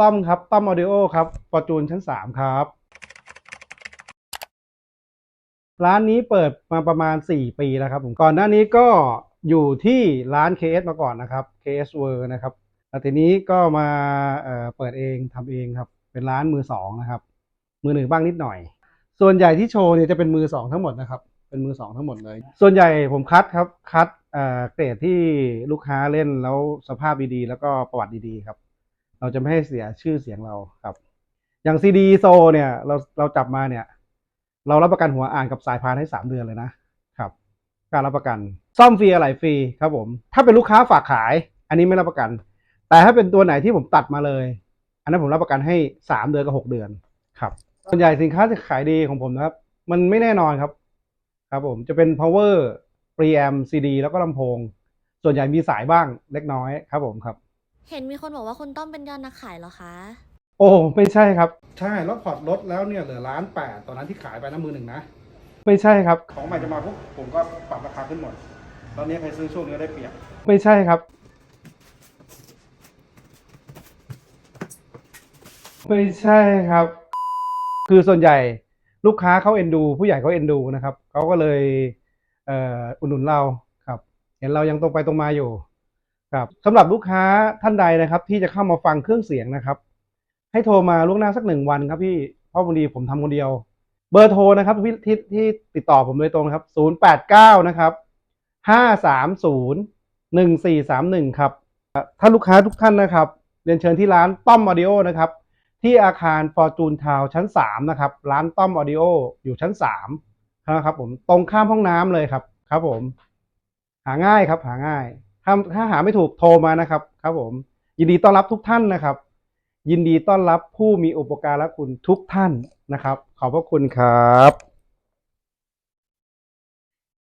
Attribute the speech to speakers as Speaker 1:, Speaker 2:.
Speaker 1: ต้อมครับต้อมออดิโอครับฟอร์จูนชั้นสามครับ ร้านนี้เปิดมาประมาณ 4 ปีแล้วครับผมก่อนหน้านี้ก็อยู่ที่ร้าน KS มาก่อนนะครับ KS w o r นะครับแล้วทีนี้ก็มาเเปิดเองทำเองครับ เป็นร้านมือสองนะครับ มือหนึ่งบ้างนิดหน่อย ส่วนใหญ่ที่โชว์เนี่ยจะเป็นมือสองทั้งหมดนะครับ เป็นมือสองทั้งหมดเลย ส่วนใหญ่ผมคัดครับคัดเอ่อเกรดที่ลูกค้าเล่นแล้วสภาพดีๆ แล้วก็ประวัติดีๆครับ เราจะไม่ให้เสียชื่อเสียงเราครับ อย่างซีดีโซเนี่ยเราเราจับมาเนี่ย เรารับประกันหัวอ่านกับสายพานให้สามเดือนเลยนะครับ การรับประกัน ซ่อมฟรีอะไรฟรีครับผม ถ้าเป็นลูกค้าฝากขาย อันนี้ไม่รับประกัน แต่ถ้าเป็นตัวไหนที่ผมตัดมาเลย อันนั้นผมรับประกันให้สามเดือนกับหกเดือนครับส่วนใหญ่สินค้าที่ขายดีของผมนะครับ มันไม่แน่นอนครับ ครับผมจะเป็น power preamp CD แล้วก็ลำโพง ส่วนใหญ่มีสายบ้างเล็กน้อยครับผมครับ
Speaker 2: เห็นมีคนบอกว่าคุณต้อมเป็นยอดนักขายเหรอคะ
Speaker 1: โอ้ไม่ใช่ครับ ใช่แล้วพอร์ตลดแล้วเนี่ยเหลือล้านแปดตอนนั้นที่ขายไปน้ำมือหนึ่งนะ ไม่ใช่ครับ ของใหม่จะมาปุ๊บผมก็ปรับราคาขึ้นหมด ตอนนี้ใครซื้อช่วงนี้ได้เปรียบ ไม่ใช่ครับ ไม่ใช่ครับ คือส่วนใหญ่ลูกค้าเขาเอ็นดู ผู้ใหญ่เขาเอ็นดูนะครับเขาก็เลยเอ่ออุดหนุนเราครับ เห็นเรายังตรงไปตรงมาอยู่ ครับสำหรับลูกค้าท่านใดนะครับ ที่จะเข้ามาฟังเครื่องเสียงนะครับ ให้โทรมาล่วงหน้าสักหนึ่งวันครับพี่เพราะบางทีผมทำคนเดียว เบอร์โทรนะครับที่ที่ที่ติดต่อผมโดยตรงนะครับศูนย์แปดเก้านะครับห้าสามศูนย์หนึ่งสี่สามหนึ่งครับถ้าลูกค้าทุกท่านนะครับเรียนเชิญที่ร้านต้อมออดิโอนะครับ ที่อาคารฟอร์จูนทาวชั้นสามนะครับ ร้านต้อมออดิโออยู่ชั้นสามนะครับผมตรงข้ามห้องน้ำเลยครับ ครับผม หาง่ายครับหาง่าย ถ้าถ้าหาไม่ถูกโทรมานะครับ ครับผม ยินดีต้อนรับทุกท่านนะครับ ยินดีต้อนรับผู้มีอุปการะคุณทุกท่านนะครับ ขอบพระคุณครับ